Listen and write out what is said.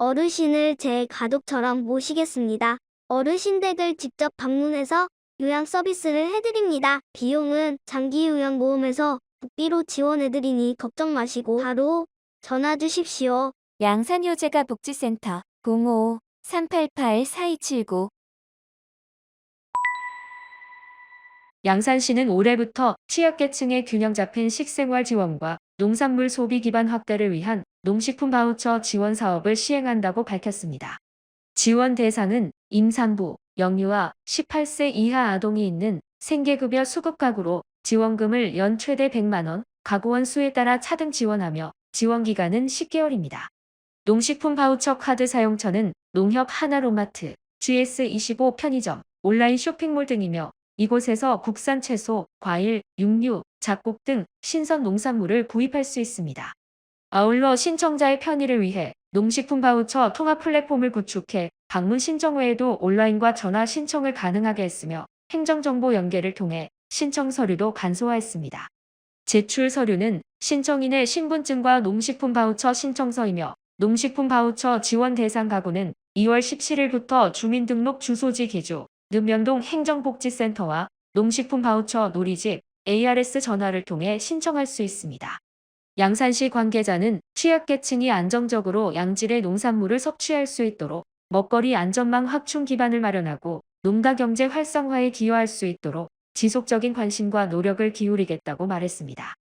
어르신을 제 가족처럼 모시겠습니다. 어르신 댁을 직접 방문해서 요양 서비스를 해드립니다. 비용은 장기 요양보험에서 국비로 지원해드리니 걱정 마시고 바로 전화 주십시오. 양산효재가 복지센터 05-388-4279 양산시는 올해부터 취약계층의 균형 잡힌 식생활 지원과 농산물 소비 기반 확대를 위한 농식품 바우처 지원 사업을 시행한다고 밝혔습니다. 지원 대상은 임산부, 영유아, 18세 이하 아동이 있는 생계급여 수급 가구로 지원금을 연 최대 100만원, 가구원 수에 따라 차등 지원하며 지원 기간은 10개월입니다. 농식품 바우처 카드 사용처는 농협 하나로마트, GS25 편의점, 온라인 쇼핑몰 등이며 이곳에서 국산 채소, 과일, 육류, 잡곡 등 신선 농산물을 구입할 수 있습니다. 아울러 신청자의 편의를 위해 농식품 바우처 통합 플랫폼을 구축해 방문 신청 외에도 온라인과 전화 신청을 가능하게 했으며 행정정보 연계를 통해 신청 서류도 간소화했습니다. 제출 서류는 신청인의 신분증과 농식품 바우처 신청서이며 농식품 바우처 지원 대상 가구는 2월 17일부터 주민등록 주소지 개조, 읍면동 행정복지센터와 농식품 바우처 놀이집 ARS 전화를 통해 신청할 수 있습니다. 양산시 관계자는 취약계층이 안정적으로 양질의 농산물을 섭취할 수 있도록 먹거리 안전망 확충 기반을 마련하고 농가 경제 활성화에 기여할 수 있도록 지속적인 관심과 노력을 기울이겠다고 말했습니다.